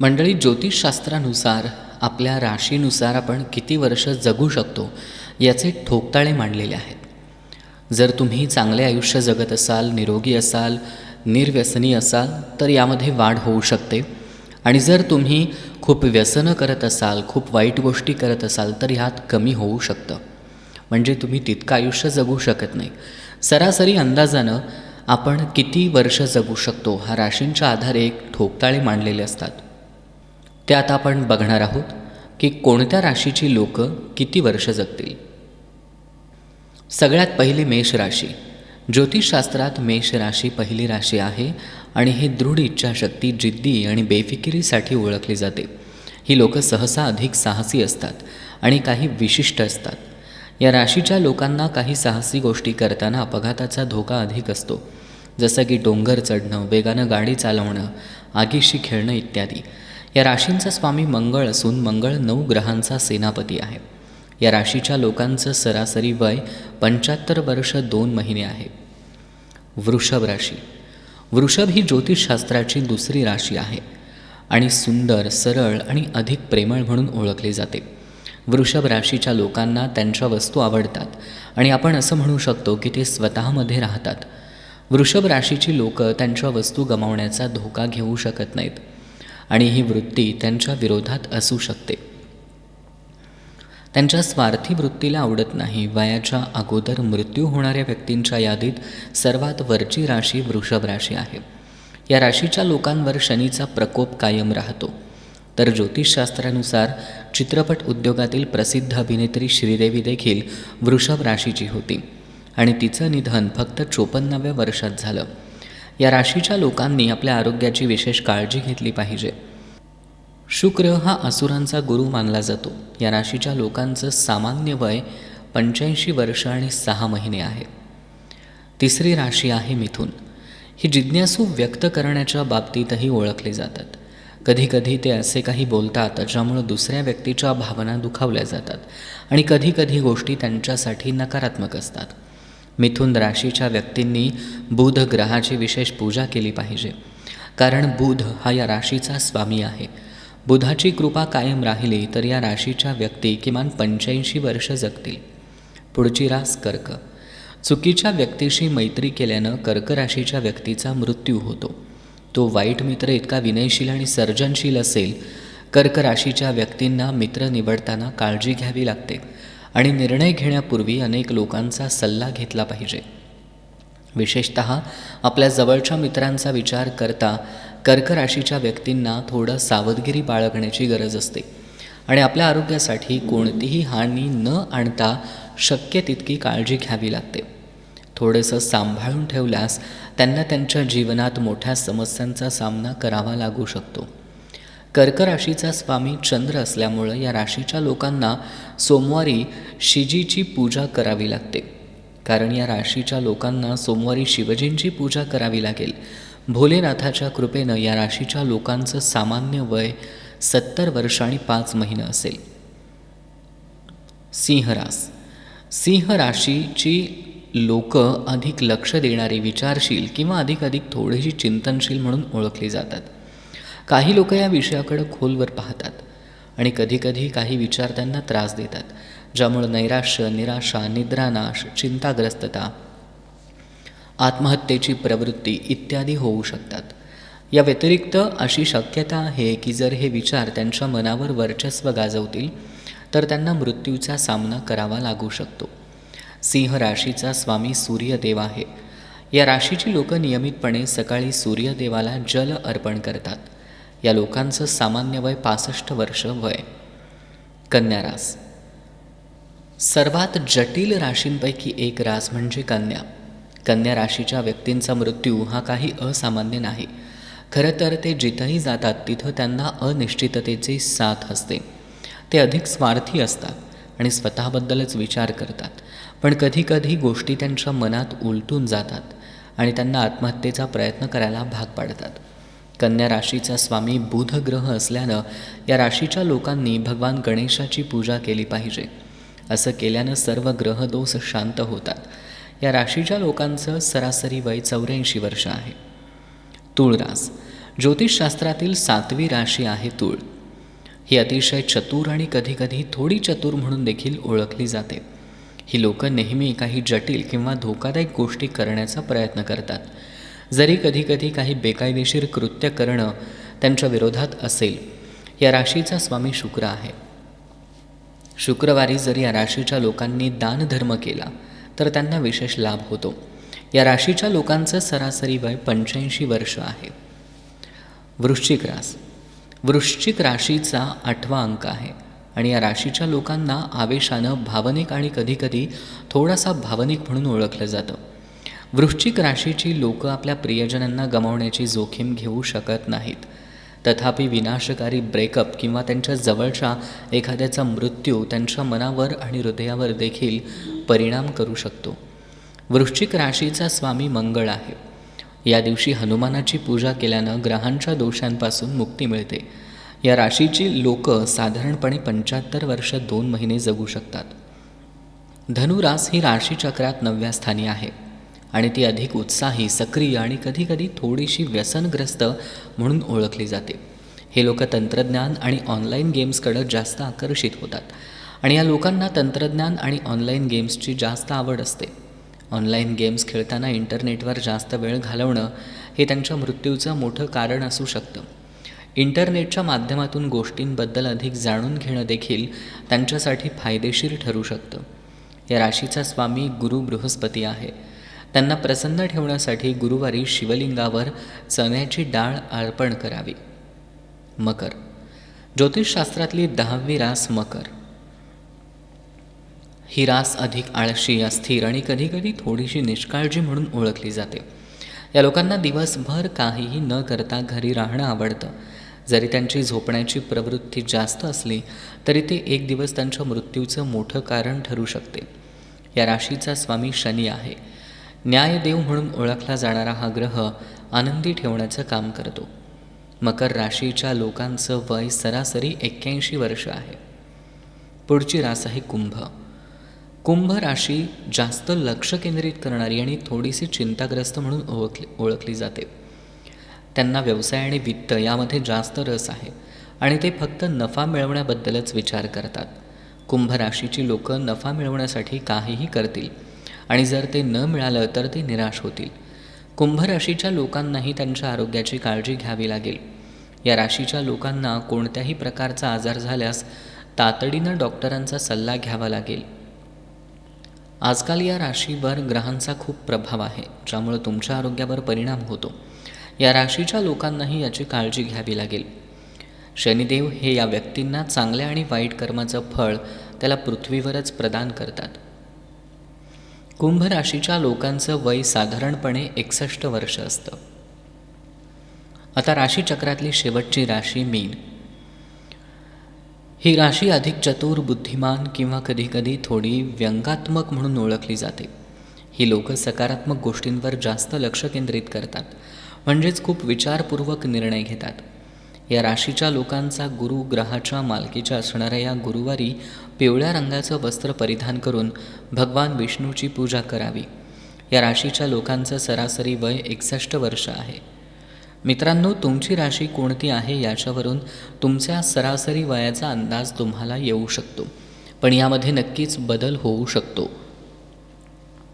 मंडळी ज्योतिषशास्त्रानुसार आपल्या राशीनुसार आपण किती वर्ष जगू शकतो याचे ठोकताळे मांडलेले आहेत. जर तुम्ही चांगले आयुष्य जगत असाल निरोगी असाल निर्व्यसनी असाल तर यामध्ये वाढ होऊ शकते. आणि जर तुम्ही खूप व्यसनं करत असाल खूप वाईट गोष्टी करत असाल तर ह्यात कमी होऊ शकतं. म्हणजे तुम्ही तितकं आयुष्य जगू शकत नाही. सरासरी अंदाजानं आपण किती वर्ष जगू शकतो हा राशींच्या आधारे एक ठोकताळे मांडलेले असतात. ते आता आपण बघणार आहोत की कोणत्या राशीची लोक किती वर्ष जगतील. सगळ्यात पहिली मेष राशी ज्योतिषशास्त्रात मेष राशी पहिली राशी आहे आणि ही दृढ इच्छाशक्ती जिद्दी आणि बेफिकिरीसाठी ओळखली जाते. ही लोक सहसा अधिक साहसी असतात आणि काही विशिष्ट असतात. या राशीच्या लोकांना काही साहसी गोष्टी करताना अपघाताचा धोका अधिक असतो. जसं की डोंगर चढणं वेगानं गाडी चालवणं आगीशी खेळणं इत्यादी. या राशींचा स्वामी मंगळ असून मंगळ नऊ ग्रहांचा सेनापती आहे. या राशीच्या लोकांचं सरासरी वय पंच्याहत्तर वर्ष दोन महिने आहे. वृषभ राशी. वृषभ ही ज्योतिषशास्त्राची दुसरी राशी आहे आणि सुंदर सरळ आणि अधिक प्रेमळ म्हणून ओळखले जाते. वृषभ राशीच्या लोकांना त्यांच्या वस्तू आवडतात आणि आपण असं म्हणू शकतो की ते स्वतःमध्ये राहतात. वृषभ राशीची लोकं त्यांच्या वस्तू गमावण्याचा धोका घेऊ शकत नाहीत. आणि ही वृत्ती त्यांच्या विरोधात असू शकते. त्यांच्या स्वार्थी वृत्तीला आवडत नाही. वयाच्या अगोदर मृत्यू होणाऱ्या व्यक्तींच्या यादीत सर्वात वरची राशी वृषभ राशी आहे. या राशीच्या लोकांवर शनीचा प्रकोप कायम राहतो. तर ज्योतिषशास्त्रानुसार चित्रपट उद्योगातील प्रसिद्ध अभिनेत्री श्रीदेवी देखील वृषभ राशीची होती आणि तिचं निधन फक्त चोपन्नाव्या वर्षात झालं. या राशीच्या लोकांनी आपल्या आरोग्याची विशेष काळजी घेतली पाहिजे. शुक्र हा असुरांचा गुरु मानला जातो. या राशीच्या लोकांचं सामान्य वय पंच्याऐंशी वर्ष आणि सहा महिने आहे. तिसरी राशी आहे मिथून. ही जिज्ञासू व्यक्त करण्याच्या बाबतीतही ओळखले जातात. कधीकधी ते असे काही बोलतात ज्यामुळं दुसऱ्या व्यक्तीच्या भावना दुखावल्या जातात आणि कधीकधी गोष्टी त्यांच्यासाठी नकारात्मक असतात. मिथुन राशीच्या व्यक्तींनी बुध ग्रहाची विशेष पूजा केली पाहिजे. कारण बुध हा या राशीचा स्वामी आहे. बुधाची कृपा कायम राहिली तर या राशीच्या व्यक्ती किमान पंच्याऐंशी वर्ष जगतील. पुढची रास कर्क. चुकीच्या व्यक्तीशी मैत्री केल्यानं कर्क राशीच्या व्यक्तीचा मृत्यू होतो. तो वाईट मित्र इतका विनयशील आणि सर्जनशील असेल कर्क राशीच्या व्यक्तींना मित्र निवडताना काळजी घ्यावी लागते. आणि निर्णय घेण्यापूर्वी अनेक लोकांचा सल्ला घेतला पाहिजे. विशेषत आपल्या जवळच्या मित्रांचा विचार करता कर्क राशीच्या व्यक्तींना थोडं सावधगिरी बाळगण्याची गरज असते आणि आपल्या आरोग्यासाठी कोणतीही हानी न आणता शक्य तितकी काळजी घ्यावी लागते. थोडंसं सांभाळून ठेवल्यास त्यांना त्यांच्या जीवनात मोठ्या समस्यांचा सामना करावा लागू शकतो. कर्क राशीचा स्वामी चंद्र असल्यामुळं या राशीच्या लोकांना सोमवारी शिजीची पूजा करावी लागते. कारण या राशीच्या लोकांना सोमवारी शिवजींची पूजा करावी लागेल. भोलेनाथाच्या कृपेनं या राशीच्या लोकांचं सामान्य वय सत्तर वर्ष आणि पाच महिनं असेल. सिंहरास. सिंह राशीची लोक अधिक लक्ष देणारे विचारशील किंवा अधिक अधिक थोडीशी चिंतनशील म्हणून ओळखली जातात. काही लोक या विषयाकडं खोलवर पाहतात आणि कधीकधी काही विचार त्यांना त्रास देतात ज्यामुळं नैराश्य निराशा निद्रानाश चिंताग्रस्तता आत्महत्येची प्रवृत्ती इत्यादी होऊ शकतात. या व्यतिरिक्त अशी शक्यता आहे की जर हे विचार त्यांच्या मनावर वर्चस्व गाजवतील तर त्यांना मृत्यूचा सामना करावा लागू शकतो. सिंह राशीचा स्वामी सूर्यदेव आहे. या राशीची लोक नियमितपणे सकाळी सूर्यदेवाला जल अर्पण करतात. या लोकांचं सामान्य वय पासष्ट वर्ष वय. कन्या रास. सर्वात जटिल राशींपैकी एक रास म्हणजे कन्या. कन्या राशीच्या व्यक्तींचा मृत्यू हा काही असामान्य नाही. खरं तर ते जिथंही जातात तिथं त्यांना अनिश्चिततेची साथ असते. ते अधिक स्वार्थी असतात आणि स्वतःबद्दलच विचार करतात. पण कधीकधी गोष्टी त्यांच्या मनात उलटून जातात आणि त्यांना आत्महत्येचा प्रयत्न करायला भाग पाडतात. कन्या राशीचा स्वामी बुध ग्रह असल्यानं या राशीच्या लोकांनी भगवान गणेशाची पूजा केली पाहिजे. असं केल्यानं सर्व ग्रहदोष शांत होतात. या राशीच्या लोकांचं सरासरी वय चौऱ्याऐंशी वर्ष आहे. तुळरास ज्योतिषशास्त्रातील सातवी राशी आहे तूळ. ही अतिशय चतुर आणि कधीकधी थोडी चतुर म्हणून देखील ओळखली जाते. ही लोकं नेहमी काही जटिल किंवा धोकादायक गोष्टी करण्याचा प्रयत्न करतात. जरी कधीकधी काही बेकायदेशीर कृत्य करणं त्यांच्या विरोधात असेल या राशीचा स्वामी शुक्र आहे. शुक्रवारी जर या राशीच्या लोकांनी दानधर्म केला तर त्यांना विशेष लाभ होतो. या राशीच्या लोकांचं सरासरी वय पंच्याऐंशी वर्ष आहे. वृश्चिक रास. वृश्चिक राशीचा आठवा अंक आहे आणि या राशीच्या लोकांना आवेशानं भावनिक आणि कधीकधी थोडासा भावनिक म्हणून ओळखलं जातं. वृश्चिक राशीची लोकं आपल्या प्रियजनांना गमावण्याची जोखीम घेऊ शकत नाहीत. तथापि विनाशकारी ब्रेकअप किंवा त्यांच्या जवळच्या एखाद्याचा मृत्यू त्यांच्या मनावर आणि हृदयावर देखील परिणाम करू शकतो. वृश्चिक राशीचा स्वामी मंगळ आहे. या दिवशी हनुमानाची पूजा केल्यानं ग्रहांच्या दोषांपासून मुक्ती मिळते. या राशीची लोक साधारणपणे पंच्याहत्तर वर्ष दोन महिने जगू शकतात. धनुरास ही राशीचक्रात नवव्या स्थानी आहे. आणि ती अधिक उत्साही सक्रिय आणि कधीकधी थोडीशी व्यसनग्रस्त म्हणून ओळखली जाते. हे लोक तंत्रज्ञान आणि ऑनलाईन गेम्सकडं जास्त आकर्षित होतात आणि या लोकांना तंत्रज्ञान आणि ऑनलाईन गेम्सची जास्त आवड असते. ऑनलाईन गेम्स खेळताना इंटरनेटवर जास्त वेळ घालवणं हे त्यांच्या मृत्यूचं मोठं कारण असू शकतं. इंटरनेटच्या माध्यमातून गोष्टींबद्दल अधिक जाणून घेणं देखील त्यांच्यासाठी फायदेशीर ठरू शकतं. या राशीचा स्वामी गुरु बृहस्पती आहे. त्यांना प्रसन्न ठेवण्यासाठी गुरुवारी शिवलिंगावर चण्याची डाळ अर्पण करावी. मकर. ज्योतिषशास्त्रातली दहावी रास मकर. ही रास अधिक आळशी अस्थिर आणि कधीकधी थोडीशी निष्काळजी म्हणून ओळखली जाते. या लोकांना दिवसभर काहीही न करता घरी राहणं आवडतं. जरी त्यांची झोपण्याची प्रवृत्ती जास्त असली तरी ते एक दिवस त्यांच्या मृत्यूचं मोठं कारण ठरू शकते. या राशीचा स्वामी शनी आहे. न्यायदेव म्हणून ओळखला जाणारा हा ग्रह आनंदी ठेवण्याचं काम करतो. मकर राशीच्या लोकांचं वय सरासरी एक्क्याऐंशी वर्ष आहे. पुढची रास आहे कुंभ. कुंभ राशी जास्त लक्ष केंद्रित करणारी आणि थोडीशी चिंताग्रस्त म्हणून ओळखली ओळखली जाते. त्यांना व्यवसाय आणि वित्त यामध्ये जास्त रस आहे आणि ते फक्त नफा मिळवण्याबद्दलच विचार करतात. कुंभ राशीची लोकं नफा मिळवण्यासाठी काहीही करतील आणि जर ते न मिळालं तर ते निराश होतील. कुंभ राशीच्या लोकांनाही त्यांच्या आरोग्याची काळजी घ्यावी लागेल. या राशीच्या लोकांना कोणत्याही प्रकारचा आजार झाल्यास तातडीनं डॉक्टरांचा सल्ला घ्यावा लागेल. आजकाल या राशीवर ग्रहांचा खूप प्रभाव आहे ज्यामुळे तुमच्या आरोग्यावर परिणाम होतो. या राशीच्या लोकांनाही याची काळजी घ्यावी लागेल. शनिदेव हे या व्यक्तींना चांगल्या आणि वाईट कर्माचं फळ त्याला पृथ्वीवरच प्रदान करतात. कुंभ राशीच्या लोकांचं वय साधारणपणे एकसष्ट वर्ष असतं. आता राशीचक्रातली शेवटची राशी मीन. ही राशी अधिक चतुर बुद्धिमान किंवा कधीकधी थोडी व्यंगात्मक म्हणून ओळखली जाते. ही लोक सकारात्मक गोष्टींवर जास्त लक्ष केंद्रित करतात. म्हणजेच खूप विचारपूर्वक निर्णय घेतात. या राशीच्या लोकांचा गुरु ग्रहाच्या मालकीच्या असणाऱ्या या गुरुवारी पिवळ्या रंगाचं वस्त्र परिधान करून भगवान विष्णूची पूजा करावी. या राशीच्या लोकांचं सरासरी वय एकसष्ट वर्ष आहे. मित्रांनो तुमची राशी कोणती आहे याच्यावरून तुमच्या सरासरी वयाचा अंदाज तुम्हाला येऊ शकतो. पण यामध्ये नक्कीच बदल होऊ शकतो.